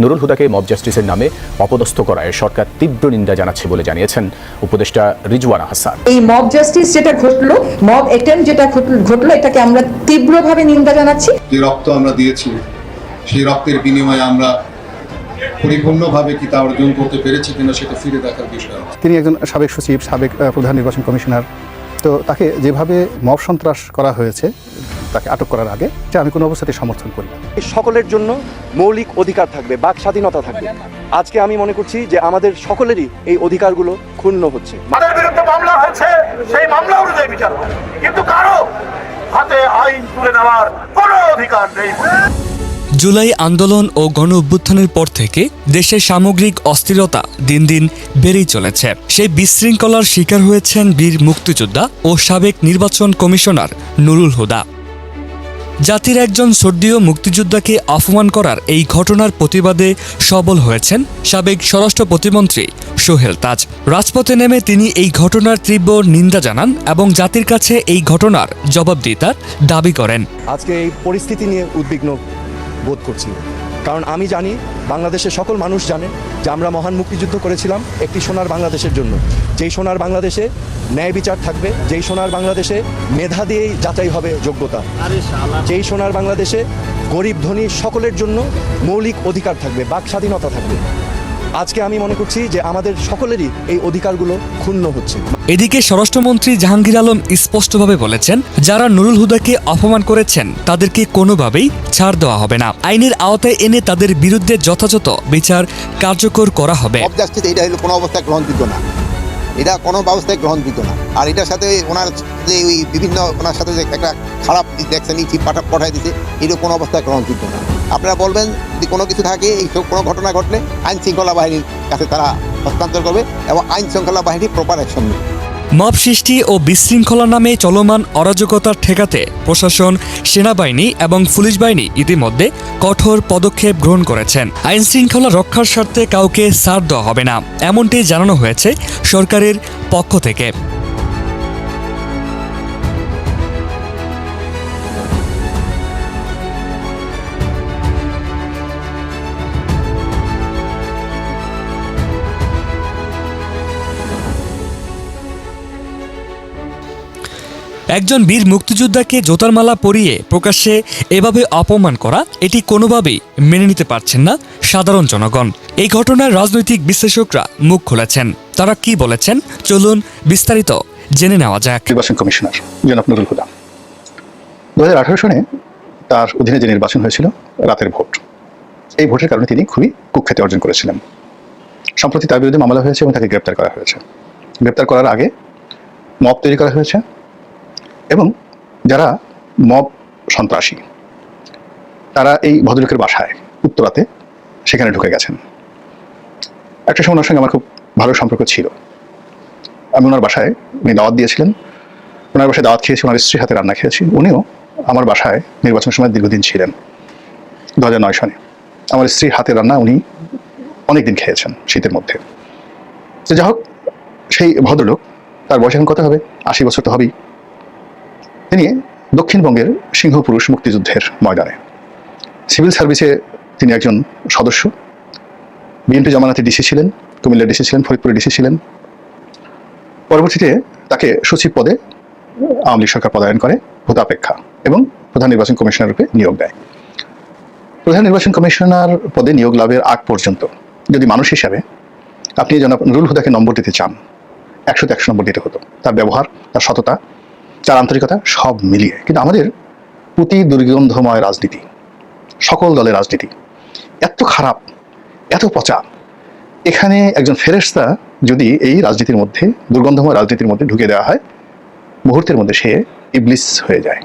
Nurul হুদাকে mob জাস্টিসের নামে অপদস্থ করায় সরকার তীব্র নিন্দা জানাচ্ছে বলে জানিয়েছেন উপদেষ্টা রিজওয়ানা হাসান। এই মব জাস্টিস যেটা ঘটলো মব অ্যাটেম্প যেটা ঘটল- ঘটলো এটাকে আমরা তীব্রভাবে নিন্দা জানাচ্ছি। যে রক্ত আমরা দিয়েছি সেই রক্তের বিনিময়ে আমরা পরিপূর্ণভাবে কি তা অর্জন করতে পেরেছি কিনা সেটা ফিরে দেখার বিষয়। তিনি একজন সাবেক সচিব সাবেক প্রধান নির্বাচন কমিশনার। তো তাকে যেভাবে মব সন্ত্রাস করা হয়েছে তাকে আটক করার আগে যে আমি কোনো অবস্থাতে সমর্থন করি না। সকলের জন্য মৌলিক অধিকার থাকবে বাক স্বাধীনতা থাকবে। আজকে আমি মনে করছি যে আমাদের সকলেরই এই অধিকারগুলো ক্ষুণ্ণ হচ্ছে। তাদের বিরুদ্ধে মামলা হয়েছে সেই মামলা অনুযায়ী বিচার কিন্তু কারও হাতে আইন তুলে নেওয়ার কোনো অধিকার নেই। জুলাই আন্দোলন ও গণ অভ্যুত্থানের পর থেকে দেশের সামগ্রিক অস্থিরতা দিন দিন বেড়েই চলেছে। সেই বিশৃঙ্খলার শিকার হয়েছেন বীর মুক্তিযোদ্ধা ও সাবেক নির্বাচন কমিশনার নুরুল হুদা। জাতির একজন সর্দীয় মুক্তিযোদ্ধাকে অপমান করার এই ঘটনার প্রতিবাদে সবল হয়েছেন সাবেক স্বরাষ্ট্র প্রতিমন্ত্রী সোহেল তাজ। রাজপথে নেমে তিনি এই ঘটনার তীব্র নিন্দা জানান এবং জাতির কাছে এই ঘটনার জবাবদিহিতার দাবি করেন। আজকে এই পরিস্থিতি নিয়ে উদ্বিগ্ন বোধ করছি কারণ আমি জানি বাংলাদেশের সকল মানুষ জানে যে আমরা মহান মুক্তিযুদ্ধ করেছিলাম একটি সোনার বাংলাদেশের জন্য। যেই সোনার বাংলাদেশে ন্যায় বিচার থাকবে যেই সোনার বাংলাদেশে মেধা দিয়েই যাচাই হবে যোগ্যতা। যেই সোনার বাংলাদেশে গরিব ধনী সকলের জন্য মৌলিক অধিকার থাকবে বাক স্বাধীনতা থাকবে। আজকে আমি মনে করছি যে আমাদের সকলেরই এই অধিকারগুলো ক্ষুণ্ণ হচ্ছে। এদিকে স্বরাষ্ট্রমন্ত্রী জাহাঙ্গীর আলম স্পষ্টভাবে বলেছেন যারা নুরুল হুদাকে অপমান করেছেন তাদেরকে কোনোভাবেই ছাড় দেওয়া হবে না। আইনের আওতায় এনে তাদের বিরুদ্ধে যথাযথ বিচার কার্যকর করা হবে। এটা হলো কোনো অবস্থায় গ্রহণযোগ্য না। এটা কোনো ব্যবস্থায় গ্রহণযোগ্য না। আর এটার সাথে ওনার যে ওই বিভিন্ন ওনার সাথে যে একটা খারাপ দেখছেন পাঠা পাঠাই দিতে এটা কোনো অবস্থায় গ্রহণযোগ্য না। আপনারা বলবেন যদি কোনো কিছু থাকে, এই সব কোনো ঘটনা ঘটলে আইন শৃঙ্খলা বাহিনীর কাছে তারা হস্তান্তর করবে এবং আইন শৃঙ্খলা বাহিনী প্রপার অ্যাকশন নেবে। মব সৃষ্টি ও বিশৃঙ্খলা নামে চলমান অরাজকতা ঠেকাতে প্রশাসন, সেনাবাহিনী এবং পুলিশ বাহিনী ইতিমধ্যে কঠোর পদক্ষেপ গ্রহণ করেছেন। আইন শৃঙ্খলা রক্ষার স্বার্থে কাউকে ছাড় দেওয়া হবে না, এমনটি জানানো হয়েছে সরকারের পক্ষ থেকে। একজন বীর মুক্তিযোদ্ধাকে জোতার মালা পরিয়ে প্রকাশ্যে এভাবে অপমান করা, এটি কোনোভাবেই মেনে নিতে পারছেন না সাধারণ জনগণ। এই ঘটনায় রাজনৈতিক বিশ্লেষকরা মুখ খুলেছেন। তারা কি বলেছেন? চলুন বিস্তারিত জেনে নেওয়া যাক। নির্বাচন কমিশনার জনাব নুরুল হুদা দু হাজার সনে তার অধীনে যে নির্বাচন হয়েছিল, রাতের ভোট। এই ভোটের কারণে তিনি খুবই কুখ্যাতি অর্জন করেছিলেন। সম্প্রতি তার বিরুদ্ধে মামলা হয়েছে এবং তাকে গ্রেপ্তার করা হয়েছে। গ্রেপ্তার করার আগে মব তৈরি করা হয়েছে। এবং যারা মব সন্ত্রাসী, তারা এই ভদ্রলোকের বাসায়, উত্তরাতে সেখানে ঢুকে গেছেন। একটা সময় ওনার সঙ্গে আমার খুব ভালো সম্পর্ক ছিল। আমি ওনার বাসায়, উনি দাওয়াত দিয়েছিলেন। ওনার বাসায় দাওয়াত খেয়েছি, ওনার স্ত্রীর হাতে রান্না খেয়েছি। উনিও আমার বাসায় নির্বাচন সময় দীর্ঘদিন ছিলেন, দু হাজার নয় সনে আমার স্ত্রীর হাতে রান্না উনি অনেকদিন খেয়েছেন শীতের মধ্যে। তো যাই হোক, সেই ভদ্রলোক তার বয়স এখন কত হবে? আশি বছর তো হবেই। তিনি দক্ষিণবঙ্গের সিংহপুরুষ মুক্তিযুদ্ধের ময়দানে। সিভিল সার্ভিসে তিনি একজন সদস্য। বিএনপি জামানাতে ডিসি ছিলেন কুমিল্লার ডিসি ছিলেন, ফরিদপুরে ডিসি ছিলেন। পরবর্তীতে তাকে সচিব পদে আওয়ামী লীগ সরকার পদায়ন করে, ভূতাপেক্ষা এবং প্রধান নির্বাচন কমিশনার রূপে নিয়োগ দেয়। প্রধান নির্বাচন কমিশনার পদে নিয়োগ লাভের আগ পর্যন্ত যদি মানুষ হিসাবে আপনি জনাব নুরুল হুদাকে নম্বর দিতে চান, একশোতে একশো নম্বর দিতে হতো। তার ব্যবহার, তার সততা তার আন্তরিকতা সব মিলিয়ে, কিন্তু আমাদের প্রতি দুর্গন্ধময় রাজনীতি, সকল দলের রাজনীতি এত খারাপ, এত পচা। এখানে একজন ফেরেস্তা যদি এই রাজনীতির মধ্যে, দুর্গন্ধময় রাজনীতির মধ্যে ঢুকে দেওয়া হয়, মুহূর্তের মধ্যে সে ইবলিস হয়ে যায়।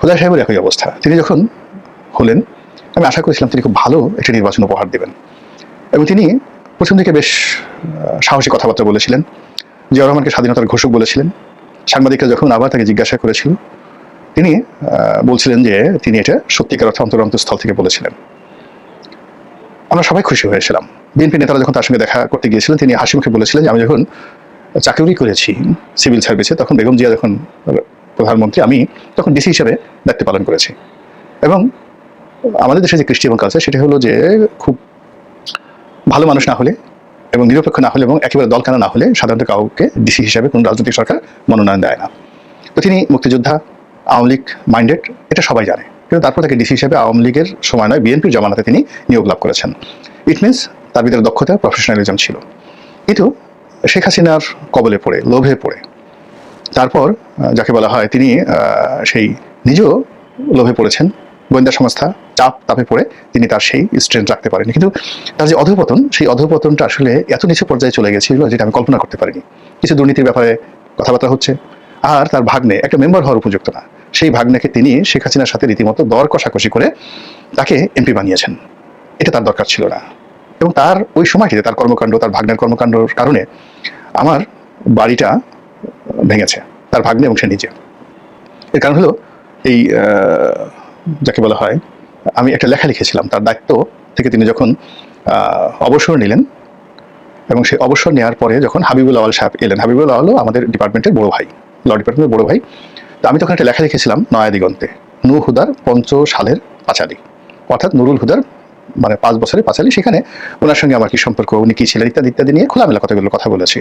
হুদা সাহেবের একই অবস্থা। তিনি যখন হলেন, আমি আশা করেছিলাম তিনি খুব ভালো একটি নির্বাচন উপহার দেবেন। এবং তিনি প্রথম দিকে বেশ সাহসী কথাবার্তা বলেছিলেন। জিয়া রহমানকে স্বাধীনতার ঘোষক বলেছিলেন। সাংবাদিকরা যখন আবার তাকে জিজ্ঞাসা করেছিল, তিনি বলছিলেন যে তিনি এটা সত্যিকার অর্থে অন্তর অন্তঃস্থল থেকে বলেছিলেন। আমরা সবাই খুশি হয়েছিলাম। বিএনপি নেতারা যখন তার সঙ্গে দেখা করতে গিয়েছিলেন, তিনি হাসি মুখে বলেছিলেন যে আমি যখন চাকরি করেছি সিভিল সার্ভিসে, তখন বেগম জিয়া যখন প্রধানমন্ত্রী, আমি তখন ডিসি হিসেবে দায়িত্ব পালন করেছি। এবং আমাদের দেশে যে কৃষ্টি এবং কালচার সেটা হলো যে খুব ভালো মানুষ না হলে এবং নিরপেক্ষ না হলে এবং একেবারে দলকানা না হলে সাধারণত কাউকে ডিসি হিসাবে কোনো রাজনৈতিক সরকার মনোনয়ন দেয় না। তো তিনি মুক্তিযোদ্ধা, আওয়ামী লীগ মাইন্ডেড এটা সবাই জানে। কিন্তু তারপর তাকে ডিসি হিসেবে আওয়ামী লীগের সময় নয়, বিএনপির জমানাতে তিনি নিয়োগ লাভ করেছেন। ইট মিনস তার ভিতরে দক্ষতা প্রফেশনালিজম ছিল। কিন্তু শেখ হাসিনার কবলে পড়ে, লোভে পড়ে। তারপর যাকে বলা হয় তিনি সেই নিজেও লোভে পড়েছেন। গোয়েন্দা সংস্থা চাপ তাপে পড়ে তিনি তার সেই স্ট্রেন্থ রাখতে পারেনি কিন্তু তার যে অধপতন, সেই অধপতনটা আসলে এত নিচু পর্যায়ে চলে গেছিল যেটা আমি কল্পনা করতে পারিনি। কিছু দুর্নীতির ব্যাপারে কথাবার্তা হচ্ছে। আর তার ভাগ্নে একটা মেম্বার হওয়ার উপযুক্ত না। সেই ভাগ্নেকে তিনি শেখ হাসিনার সাথে রীতিমতো দর কষাকষি করে তাকে এমপি বানিয়েছেন। এটা তার দরকার ছিল না। এবং তার ওই সময়টিতে তার কর্মকাণ্ড, তার ভাগ্নের কর্মকাণ্ডর কারণে আমার বাড়িটা ভেঙেছে। তার ভাগ্নে এবং সে নিজে। এর কারণ হলো এই যাকে বলা হয়, আমি একটা লেখা লিখেছিলাম। তার দায়িত্ব থেকে তিনি যখন অবসর নিলেন এবং সেই অবসর নেওয়ার পরে যখন হাবিবুল আওয়াল সাহেব এলেন, হাবিবুল আওয়াল আমাদের ডিপার্টমেন্টের বড় ভাই ল ডিপার্টমেন্টের বড় ভাই। তো আমি তখন একটা লেখা লিখেছিলাম নয়া দিগন্তে, নূর হুদার পঞ্চ সালের পাঁচালি। অর্থাৎ নুরুল হুদার মানে পাঁচ বছরের পাঁচালি, সেখানে ওনার সঙ্গে আমার কি সম্পর্ক, উনি কি ছিলেন, ইত্যাদি ইত্যাদি নিয়ে খোলামেলা কথাগুলো, কথা বলেছি।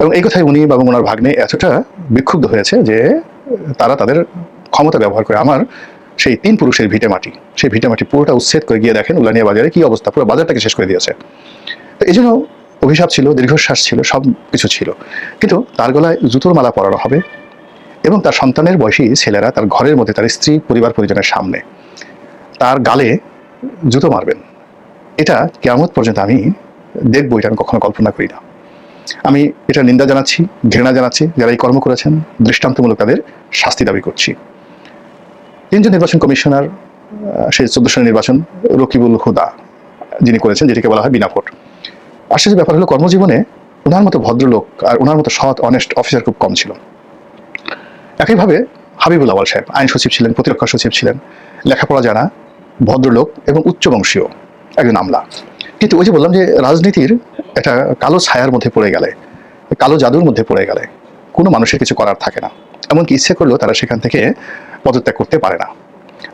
এবং এই কথায় উনি এবং ওনার ভাগ্নে এতটা বিক্ষুব্ধ হয়েছে যে তারা তাদের ক্ষমতা ব্যবহার করে, আমার সেই তিন পুরুষের ভিটে মাটি। সেই ভিটে মাটি পুরোটা উচ্ছেদ করে গিয়ে দেখেন উলানিয়া বাজারে কি অবস্থা, পুরো বাজারটাকে শেষ করে দিয়েছে। তো এই জন্য অভিশাপ ছিল, দীর্ঘশ্বাস ছিল, সব কিছু ছিল। কিন্তু তার গলায় জুতোর মালা পরানো হবে এবং তার সন্তানের বয়সী ছেলেরা তার ঘরের মধ্যে তার স্ত্রী, পরিবার, পরিজনের সামনে তার গালে জুতো মারবেন। এটা কেমন পর্যন্ত আমি দেখব, এটা আমি কখনো কল্পনা করি না। আমি এটা নিন্দা জানাচ্ছি, ঘৃণা জানাচ্ছি, যারা এই কর্ম করেছেন, দৃষ্টান্তমূলক তাদের শাস্তি দাবি করছি। তিনজন নির্বাচন কমিশনার সেই চোদ্দ সালের নির্বাচন, রকিবুল হুদা, যিনি করেছেন, যেটিকে বলা হয় বিনা ভোট আশ্চর্য ব্যাপার হলো, কর্মজীবনে ওনার মতো ভদ্রলোক আর ওনার মতো সৎ অনেস্ট অফিসার খুব কম ছিল। একইভাবে হাবিবুল আওয়াল সাহেব, আইন সচিব ছিলেন, প্রতিরক্ষা সচিব ছিলেন, লেখাপড়া জানা, ভদ্রলোক এবং উচ্চবংশীয় একজন আমলা। কিন্তু ওই যে বললাম যে রাজনীতির একটা কালো ছায়ার মধ্যে পড়ে গেলে, কালো জাদুর মধ্যে পড়ে গেলে, কোনো মানুষের কিছু করার থাকে না। এমনকি ইচ্ছে করলেও তারা সেখান থেকে পদত্যাগ করতে পারে না।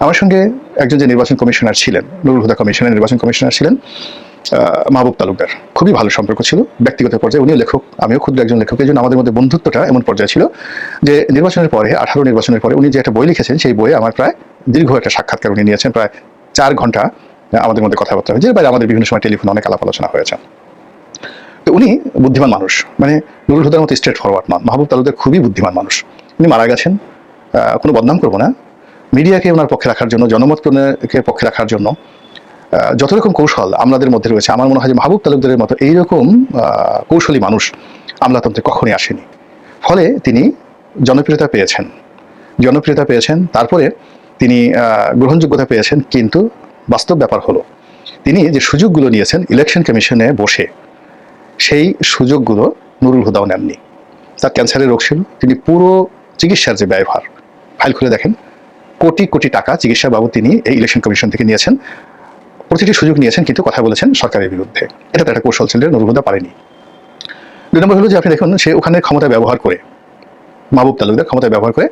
আমার সঙ্গে একজন যে নির্বাচন কমিশনার ছিলেন, নুরুল হুদা কমিশনের নির্বাচন কমিশনার ছিলেন মাহবুব তালুকদার। খুবই ভালো সম্পর্ক ছিল, ব্যক্তিগত পর্যায়ে উনিও লেখক, আমিও ক্ষুদ্র একজন লেখক, এই জন্য আমাদের মধ্যে বন্ধুত্বটা এমন পর্যায়ে ছিল যে নির্বাচনের পরে, আঠারো নির্বাচনের পরে উনি যে একটা বই লিখেছেন, সেই বইয়ে আমার প্রায় দীর্ঘ একটা সাক্ষাৎকার উনি নিয়েছেন, প্রায় চার ঘণ্টা আমাদের মধ্যে কথাবার্তা হয়েছে বাইরে আমাদের বিভিন্ন সময় টেলিফোনে অনেক আলাপ আলোচনা হয়েছে। তো উনি বুদ্ধিমান মানুষ মানে নুরুল হুদার মতো স্ট্রেট ফরওয়ার্ড নন মাহবুব তালুকদার খুবই বুদ্ধিমান মানুষ। উনি মারা গেছেন কোনো বদনাম করব না। মিডিয়াকে ওনার পক্ষে রাখার জন্য, জনমতকে পক্ষে রাখার জন্য যত রকম কৌশল আমলাদের মধ্যে রয়েছে, আমার মনে হয় যে মাহবুব তালুকদারের মতো এইরকম কৌশলী মানুষ আমলাতন্ত্রে কখনই আসেনি। ফলে তিনি জনপ্রিয়তা পেয়েছেন। জনপ্রিয়তা পেয়েছেন, তারপরে তিনি গ্রহণযোগ্যতা পেয়েছেন, কিন্তু বাস্তব ব্যাপার হলো, তিনি যে সুযোগগুলো নিয়েছেন ইলেকশন কমিশনে বসে, সেই সুযোগগুলো নুরুল হুদাও নেননি। তার ক্যান্সারের রোগ ছিল, তিনি পুরো চিকিৎসার যে ব্যয়ভার ফাইল খুলে দেখেন। কোটি কোটি টাকা চিকিৎসা বাবদ তিনি এই ইলেকশন কমিশন থেকে নিয়েছেন। প্রতিটি সুযোগ নিয়েছেন কিন্তু কথা বলেছেন সরকারের বিরুদ্ধে। এটা তো একটা কৌশল ছিল নুরুল হুদা পারেনি। দুই নম্বর হলো যে আপনি দেখুন, সে ওখানে ক্ষমতা ব্যবহার করে, মাহবুব তালুকদার ক্ষমতা ব্যবহার করে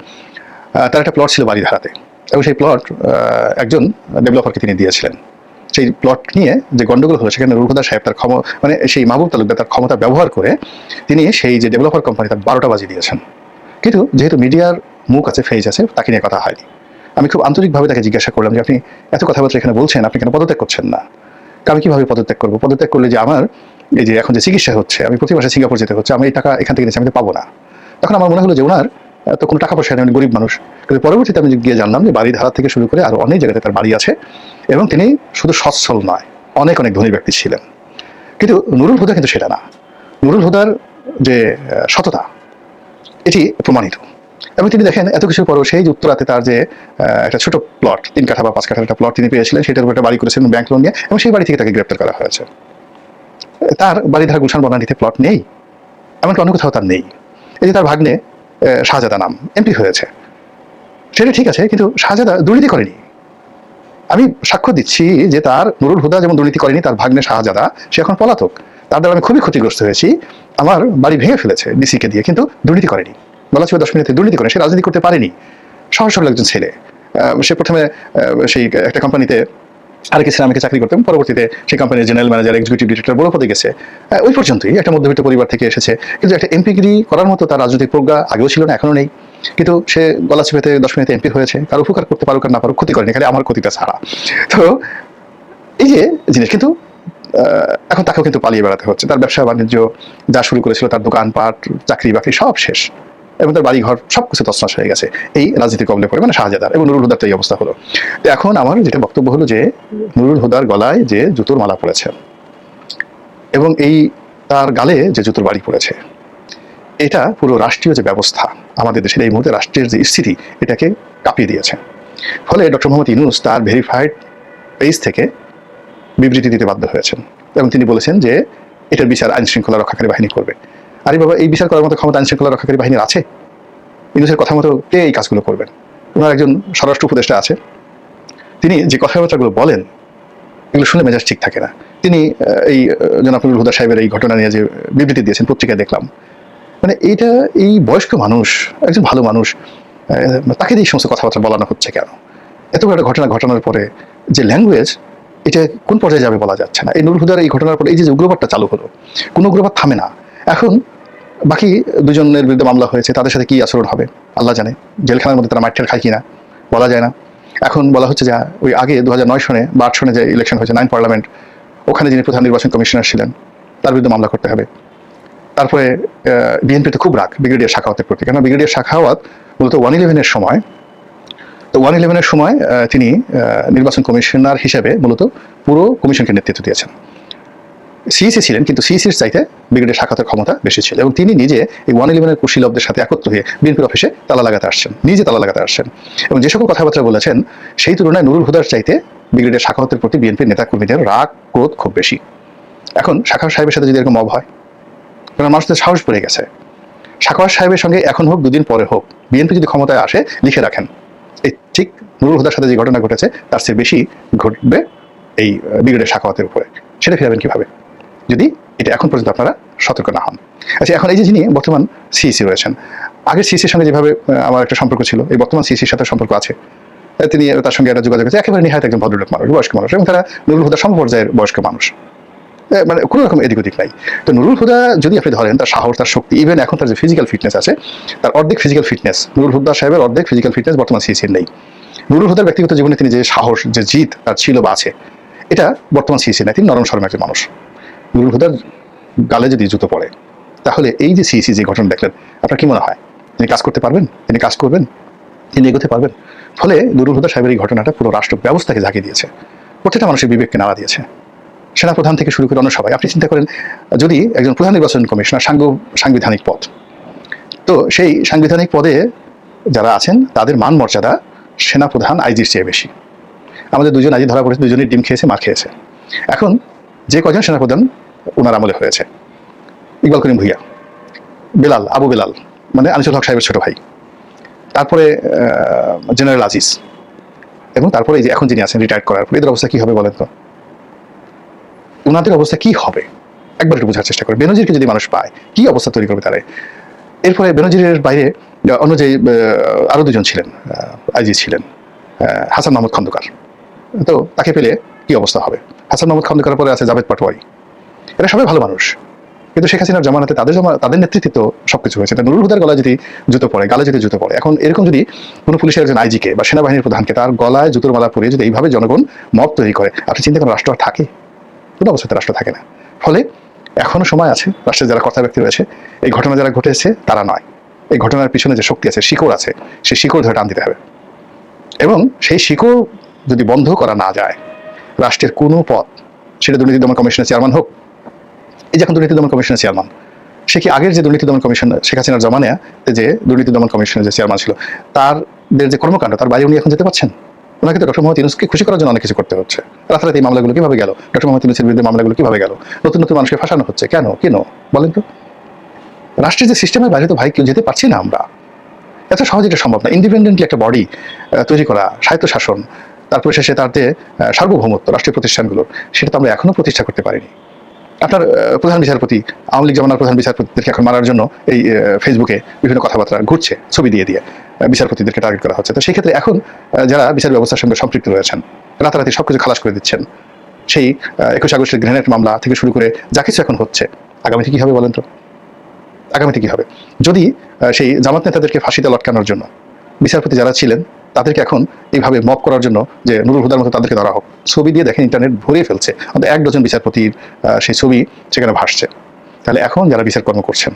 তার একটা প্লট ছিল বাড়িধারাতে এবং সেই প্লট একজন ডেভেলপারকে তিনি দিয়েছিলেন। সেই প্লট নিয়ে যে গন্ডগোল হলো, সেখানে রুহুদা সাহেব তার ক্ষমতা মানে সেই মাহবুব তালুকদার তার ক্ষমতা ব্যবহার করে, তিনি সেই যে ডেভেলপার কোম্পানি তার বারোটা বাজি দিয়েছেন। কিন্তু যেহেতু মিডিয়ার মুখ আছে ফেজ আছে, তাকে নিয়ে কথা হয়নি। আমি খুব আন্তরিকভাবে তাকে জিজ্ঞাসা করলাম যে, আপনি এত কথাবার্তা এখানে বলছেন, আপনি কেন পদত্যাগ করছেন না? আমি কীভাবে পদত্যাগ করব? পদত্যাগ করলে যে আমার, এই যে এখন যে চিকিৎসা হচ্ছে, আমি প্রতি মাসে সিঙ্গাপুর যেতে হচ্ছে, আমি এই টাকা এখান থেকে নিচ্ছি আমি পাবো না। তখন আমার মনে হলো যে ওনার তো কোনো টাকা পয়সা নেই গরিব মানুষ। কিন্তু পরবর্তীতে আমি গিয়ে জানলাম যে বাড়ি ধারা থেকে শুরু করে আরও অনেক জায়গাতে তার বাড়ি আছে এবং তিনি শুধু সচ্ছল নয়, অনেক অনেক ধনী ব্যক্তি ছিলেন। কিন্তু নুরুল হুদা কিন্তু সেটা না। নুরুল হুদার যে সততা, এটি প্রমাণিত। এবং তিনি দেখেন, এত কিছুর পরও সেই উত্তরাতে তার যে একটা ছোট প্লট তিন কাঠা বা পাঁচ কাঠার একটা প্লট তিনি পেয়েছিলেন, সেটার উপর একটা বাড়ি করেছেন ব্যাংক লোন নিয়ে এবং সেই বাড়ি থেকে তাকে গ্রেপ্তার করা হয়েছে। তার বাড়ি ধারা গুলশান বনানীতে প্লট নেই, এমনকি অন্য কোথাও তার নেই। এই যে তার ভাগ্নে শাহজাদা নাম এমপি হয়েছে। সেটা ঠিক আছে, কিন্তু শাহজাদা দুর্নীতি করেনি। আমি সাক্ষ্য দিচ্ছি যে তার নুরুল হুদা যেমন দুর্নীতি করেনি, তার ভাগ্নে শাহজাদা, সে এখন পলাতক। তার দ্বারা আমি খুবই ক্ষতিগ্রস্ত হয়েছি। আমার বাড়ি ভেঙে ফেলেছে ডিসিকে দিয়ে, কিন্তু দুর্নীতি করেনি। বলা ছিল দশ মিনিটে দুর্নীতি করে, সে রাজনীতি করতে পারেনি। সহজ সরল একজন ছেলে। সে প্রথমে সেই একটা কোম্পানিতে আরেক ইসলামকে চাকরি করতেন পরবর্তীতে সেই কোম্পানির জেনারেল ম্যানেজার এক্সিকিউটিভ ডিরেক্টর বড় পদে গেছে। ওই পর্যন্তই একটা মধ্যবিত্ত পরিবার থেকে এসেছে। কিন্তু একটা এমপিগিরি করার মতো তার রাজনৈতিক প্রজ্ঞা আগেও ছিল না, এখনও নেই। কিন্তু সে গলা চিপেতে দশ মিনিটে এমপি হয়েছে। কারও উপকার করতে পারুক আর না পারুক, ক্ষতি করেনি, খালি আমার ক্ষতিটা ছাড়া। তো এই যে জিনিস, কিন্তু এখন তাকেও কিন্তু পালিয়ে বেড়াতে হচ্ছে। তার ব্যবসা বাণিজ্য যা শুরু করেছিল, তার দোকানপাট চাকরি বাকরি সব শেষ। এবং তার বাড়ি ঘর সব কিছু তছনছ হয়ে গেছে। এই রাজনীতি কবলে পড়ে মানে শাহজাদার এবং নুরুল হুদার তো এই অবস্থা হলো। তো এখন আমার যেটা বক্তব্য হলো যে, নুরুল হুদার গলায় যে জুতোর মালা পড়েছে এবং এই তার গালে যে জুতোর বাড়ি পড়েছে, এটা পুরো রাষ্ট্রীয় যে ব্যবস্থা আমাদের দেশের, এই মুহূর্তে রাষ্ট্রের যে স্থিতি, এটাকে কাঁপিয়ে দিয়েছে। ফলে ডক্টর মোহাম্মদ ইনুস তার ভেরিফাইড পেজ থেকে বিবৃতি দিতে বাধ্য হয়েছেন এবং তিনি বলেছেন যে, এটার বিচার আইন শৃঙ্খলা রক্ষাকারী বাহিনী করবে। আরে বাবা, এই বিচার করার মতো ক্ষমতা আইন শৃঙ্খলা রক্ষাকারী বাহিনীর আছে? ইনুসের কথা মতো কে এই কাজগুলো করবেন? ওনার একজন স্বরাষ্ট্র উপদেষ্টা আছে। তিনি যে কথাবার্তাগুলো বলেন, এগুলো শুনে মেজাজ ঠিক থাকে না। তিনি এই জনাব হুদা সাহেবের এই ঘটনা নিয়ে যে বিবৃতি দিয়েছেন, পত্রিকায় দেখলাম। মানে এইটা, এই বয়স্ক মানুষ, একজন ভালো মানুষ তাকে দিয়ে সমস্ত কথাবার্তা বলানো হচ্ছে কেন? এত বড় একটা ঘটনা ঘটানোর পরে যে ল্যাঙ্গুয়েজ এটা কোন পর্যায়ে যাবে বলা যাচ্ছে না। এই নুরুল হুদার এই ঘটনার পরে এই যে উগ্রবাদটা চালু হলো, কোনো উগ্রবাদ থামে না। এখন বাকি দুজনের বিরুদ্ধে মামলা হয়েছে, তাদের সাথে কি আচরণ হবে? আল্লাহ জানে, জেলখানার মধ্যে তারা মাঠের খায় কিনা, বলা যায় না। এখন বলা হচ্ছে যে, ওই আগে দু হাজার নয় সনে বা আট সনে যে ইলেকশন হয়েছে, নাইন পার্লামেন্ট, ওখানে যিনি প্রধান নির্বাচন কমিশনার ছিলেন, তার বিরুদ্ধে মামলা করতে হবে। তারপরে বিএনপিতে খুব রাগ, ব্রিগেডিয়ার শাখাওয়াতের প্রতি। কেন ব্রিগেডিয়ার শাখাওয়াত মূলত ওয়ান ইলেভেনের সময়, তো ওয়ান ইলেভেনের সময় তিনি নির্বাচন কমিশনার হিসেবে মূলত পুরো কমিশনকে নেতৃত্ব দিয়েছেন। সিইসি ছিলেন, কিন্তু সিইসির চাইতে ব্রিগেডের শাখাতের ক্ষমতা বেশি ছিল এবং তিনি নিজে এই ওয়ান ইলেভেনের কুশীলবদের সাথে একত্র হয়ে বিএনপির অফিসে তালা লাগাতে আসছেন, নিজে তালা লাগাতে আসছেন। এবং যে সকল কথাবার্তা বলেছেন, সেই তুলনায় নুরুল হুদার চাইতে ব্রিগেডের শাখাতের প্রতি বিএনপির নেতাকর্মীদের রাগ, ক্রোধ খুব বেশি। এখন শাখা সাহেবের সাথে যদি এরকম মব হয়, কারণ মানুষদের সাহস পড়ে গেছে। শাখাওয়াত সাহেবের সঙ্গে এখন হোক, দুদিন পরে হোক, বিএনপি যদি ক্ষমতায় আসে, লিখে রাখেন। এই ঠিক নুরুল হুদার সাথে যে ঘটনা ঘটেছে, তার চেয়ে বেশি ঘটবে এই ব্রিগেডের শাখাওয়াতের উপরে। সেটা ফিরাবেন কীভাবে? যদি এটা এখন পর্যন্ত আপনারা সতর্ক না হন। আচ্ছা এখন এই যে যিনি বর্তমান সিইসি রয়েছেন, আগের সিইসির সঙ্গে যেভাবে আমার একটা সম্পর্ক ছিল, এই বর্তমান সিইসির সাথে সম্পর্ক আছে তিনি তার সঙ্গে একটা যোগাযোগ আছে, একেবারে নিহাত একজন ভদ্রলোক মানুষ, বয়স্ক মানুষ এবং তারা নুরুল হুদা সমপর্যায়ের বয়স্ক মানুষ। মানে কোনো রকম এদিক ওদিক নাই। তো নুরুল হুদা যদি আপনি ধরেন, তার সাহস, তার শক্তি ইভেন এখন তার যে ফিজিক্যাল ফিটনেস আছে, তার অর্ধেক ফিজিক্যাল ফিটনেস নুরুল হুদা সাহেবের অর্ধেক ফিজিক্যাল ফিটনেস বর্তমান সিসির নেই। নুরুল হুদার ব্যক্তিগত জীবনে তিনি যে সাহস, যে জিত তার ছিল বা আছে, এটা বর্তমান সিসি নাই, তিনি নরম সরম একজন মানুষ। নুরুল গালে যদি জুতো পড়ে, তাহলে এই যে সিসি যে ঘটনা দেখলেন, আপনার কি মনে হয়? তিনি কাজ করতে পারবেন? তিনি কাজ করবেন? তিনি এগোতে পারবেন? ফলে নুরুল সাহেবের এই ঘটনাটা পুরো রাষ্ট্র ব্যবস্থাকে ঝাঁকিয়ে দিয়েছে। প্রত্যেকটা মানুষের বিবেককে নাড়া দিয়েছে। সেনাপ্রধান থেকে শুরু করে অন্য সবাই। আপনি চিন্তা করেন, যদি একজন প্রধান নির্বাচন কমিশনার সাংগ সাংবিধানিক পদ, তো সেই সাংবিধানিক পদে যারা আছেন, তাদের মান মর্যাদা সেনাপ্রধান আইজির চেয়ে বেশি। আমাদের দুজন আইজি ধরা পড়েছে দুজনের ডিম খেয়েছে মার খেয়েছে। এখন যে কজন সেনাপ্রধান ওনার আমলে হয়েছে। ইকবাল করিম ভুইয়া বেলাল আবু বেলাল মানে আনিসুল হক সাহেবের ছোট ভাই। তারপরে জেনারেল আজিজ এবং তারপরে এই যে এখন যিনি আছেন রিটায়ার করার পর এদের অবস্থা কি হবে বলেন তো? ওনাদের অবস্থা কি হবে? একবার একটু বোঝার চেষ্টা করে। বেনজিরকে যদি মানুষ পায় কি অবস্থা তৈরি করবে তারা? এরপরে বেনজিরের বাইরে অন্য যে আহ, আরও দুজন ছিলেন আইজি ছিলেন হাসান মাহমুদ খন্দকার। তো তাকে পেলে কি অবস্থা হবে? হাসান মাহমুদ খন্দকার পরে আছে জাভেদ পাটোয়ারি। এরা সবাই ভালো মানুষ। কিন্তু শেখ হাসিনার জামানাতে তাদের জমা, তাদের নেতৃত্বে তো সবকিছু হয়েছে। নুরুল হুদার গলায় যদি জুতো পড়ে, গালে যদি জুতো পড়ে, এখন এরকম যদি কোনো পুলিশের একজন আইজিকে বা সেনাবাহিনীর প্রধানকে তার গলায় জুতোর মালা পরিয়ে যদি এইভাবে জনগণ মত তৈরি করে, আপনি চিন্তা করেন রাষ্ট্র আর থাকে? কোনো অবস্থাতে রাষ্ট্র থাকে না। ফলে এখনও সময় আছে, রাষ্ট্রের যারা কর্তা ব্যক্তি রয়েছে, এই ঘটনা যারা ঘটেছে তারা নয়। এই ঘটনার পিছনে যে শক্তি আছে, শিকড় আছে, সেই শিকড় ধরে টান দিতে হবে। এবং সেই শিকড় যদি বন্ধ করা না যায়, রাষ্ট্রের কোনো পথ, সেটা দুর্নীতি দমন কমিশনের চেয়ারম্যান হোক এই যে এখন দুর্নীতি দমন কমিশনের চেয়ারম্যান সে কি আগের যে দুর্নীতি দমন কমিশন শেখ হাসিনার জমানে যে দুর্নীতি দমন কমিশনের যে চেয়ারম্যান ছিল তাদের যে কর্মকাণ্ড তার বাইরে উনি এখন যেতে পারছেন? ওনাকে তো ডক্টর মোহাম্মদ ইউনুসকে খুশি করার জন্য অনেক কিছু করতে হচ্ছে। রাতারাতি এই মামলাগুলো কীভাবে গেল? ডক্টর মোহাম্মদ ইউনুসের বিরুদ্ধে মামলাগুলো কীভাবে গেল? নতুন নতুন মানুষকে ফাঁসানো হচ্ছে কেন? কেন বলেন তো। রাষ্ট্রের যে সিস্টেমের বাইরে তো ভাই কেউ যেতে পারছি না আমরা। এত সহজে এটা সম্ভব না। ইন্ডিপেন্ডেন্টলি একটা বডি তৈরি করা স্বায়ত্ত শাসন তারপরে শেষে তার আহ, সার্বভৌমত্ব রাষ্ট্রীয় প্রতিষ্ঠানগুলোর সেটা তো আমরা এখনও প্রতিষ্ঠা করতে পারিনি। আপনার প্রধান বিচারপতি, আওয়ামী লীগ জমানার প্রধান বিচারপতিদেরকে এখন মারার জন্য এই ফেসবুকে বিভিন্ন কথাবার্তা ঘুরছে, ছবি দিয়ে দিয়ে বিচারপতিদেরকে টার্গেট করা হচ্ছে। তো সেই ক্ষেত্রে এখন যারা বিচার ব্যবস্থার সঙ্গে সম্পৃক্ত রয়েছেন, রাতারাতি সব কিছু খালাস করে দিচ্ছেন, সেই একুশ আগস্টের গ্রেনেড মামলা থেকে শুরু করে যা কিছু এখন হচ্ছে, আগামীতে কি হবে বলেন তো? আগামীতে কি হবে? যদি সেই জামাত নেতাদেরকে ফাঁসিতে লটকানোর জন্য বিচারপতি যারা ছিলেন তাদেরকে এখন এইভাবে মপ করার জন্য যে নুরুল হুদার মতো তাদেরকে ধরা হোক। ছবি দিয়ে দেখেন ইন্টারনেট ভরিয়ে ফেলছে। অন্তত এক ডজন বিচারপতির সেই ছবি সেখানে ভাসছে। তাহলে এখন যারা বিচারকর্ম করছেন,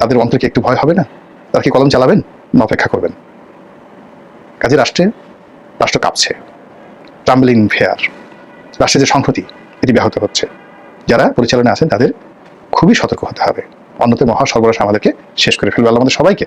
তাদের অন্তর কি একটু ভয় হবে না? তারা কি কলম চালাবেন না অপেক্ষা করবেন? কাজে রাষ্ট্রে, রাষ্ট্র কাঁপছে। ট্রাম্বলিং ফেয়ার রাষ্ট্রের যে সংহতি, এটি ব্যাহত হচ্ছে। যারা পরিচালনায় আছেন, তাদের খুবই সতর্ক হতে হবে। অন্যতে মহা সর্বনাশ আমাদেরকে শেষ করে ফেলবে আল্লাহ আমাদের সবাইকে।